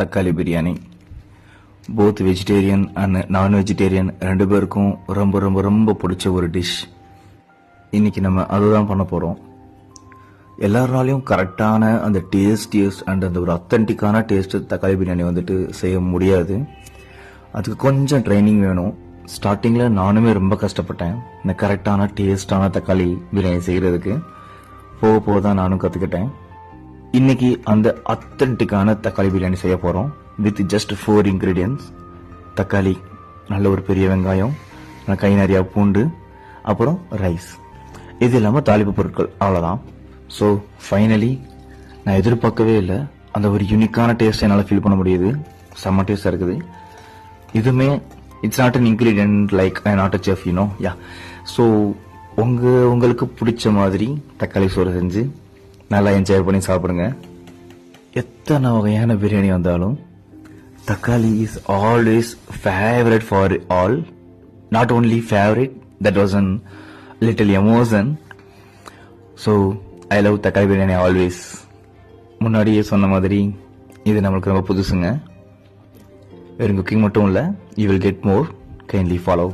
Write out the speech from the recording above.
தக்காளி biryani. Both vegetarian and non vegetarian ரெண்டு பேருக்கும் ரொம்ப ரொம்ப ரொம்ப பிடிச்ச ஒரு டிஷ் இன்றைக்கி நம்ம அதுதான் பண்ண போகிறோம் எல்லாருனாலையும் கரெக்டான அந்த டேஸ்டியஸ்ட் அண்ட் அந்த ஒரு அத்தன்டிக்கான டேஸ்ட்டு தக்காளி பிரியாணி வந்துட்டு செய்ய முடியாது. அதுக்கு கொஞ்சம் ட்ரைனிங் வேணும். ஸ்டார்டிங்கில் நானுமே ரொம்ப கஷ்டப்பட்டேன். இந்த கரெக்டான டேஸ்டான தக்காளி பிரியாணி செய்கிறதுக்கு போக போக தான் நானும் கற்றுக்கிட்டேன் இன்னைக்கு அந்த அத்தன்டிக்கான தக்காளி பிரியாணி செய்ய போகிறோம் வித் ஜஸ்ட் ஃபோர் இன்க்ரீடியன்ஸ் தக்காளி நல்ல ஒரு பெரிய வெங்காயம் கை நிறையா பூண்டு அப்புறம் ரைஸ் இது இல்லாமல் தாளிப்பு பொருட்கள் அவ்வளோதான் ஸோ ஃபைனலி நான் எதிர்பார்க்கவே இல்லை. அந்த ஒரு யூனிக்கான டேஸ்ட் என்னால் ஃபீல் பண்ண முடியுது. செம்ம டேஸ்டாக இருக்குது. இதுவுமே it's not an ingredient like I not a chef you know yeah so உங்கள் உங்களுக்கு பிடிச்ச மாதிரி தக்காளி சோறு செஞ்சு நல்லா என்ஜாய் பண்ணி சாப்பிடுங்க. எத்தனை வகையான பிரியாணி வந்தாலும் thakkali is always favourite for all not only favourite that was an little emotion so I love thakkali biryani always முன்னாடியே சொன்ன மாதிரி இது நம்மளுக்கு ரொம்ப புதுசுங்க. வெறும் குக்கிங் மட்டும் இல்லை you will get more kindly follow